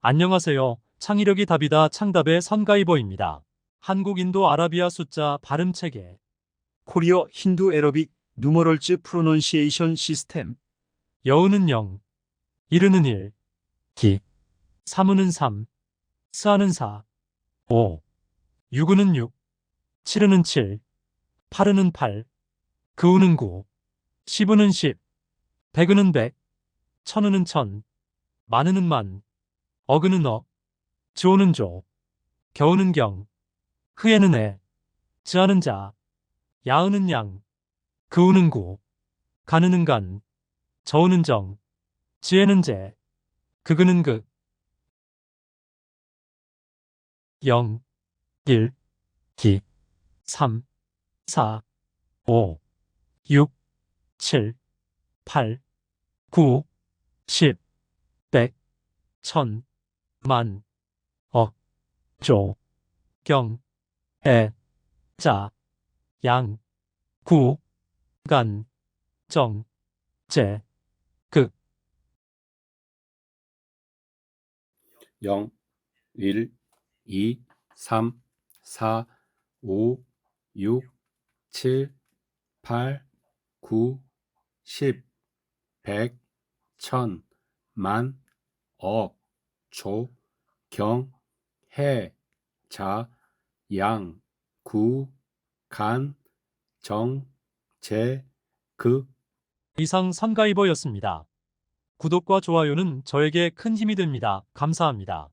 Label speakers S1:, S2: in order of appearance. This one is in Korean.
S1: 안녕하세요. 창의력이 답이다 창답의 선가이버입니다. 한국 인도 아라비아 숫자 발음 체계.
S2: 코리어 힌두 에러빅 누머럴즈 프로넌시에이션 시스템
S1: 여우는 0, 이르는 1, 기, 사무는 3, 스하는 4, 5, 유구는 6, 칠르는 7, 팔르는 8, 그우는 9, 시부는 10, 백으는 100, 천우는 1000, 만으는 만, 어그는 억, 조는 조, 겨우는 경, 흐에는 해, 즈하는 자, 야으는 양, 그우는 구, 가느는 간, 저우는 정, 지혜는 재, 극은 극. 0, 1, 기, 3, 4, 5, 6, 7, 8, 9, 10, 100, 천, 만, 억, 조, 경, 애, 자, 양, 구, 간, 정, 재, 극.
S3: 0, 1, 2, 3, 4, 5, 6, 7, 8, 9, 10, 100, 천, 만, 억, 조, 경, 해, 자, 양, 구, 간, 정, 재, 극,
S1: 이상 선가이버였습니다. 구독과 좋아요는 저에게 큰 힘이 됩니다. 감사합니다.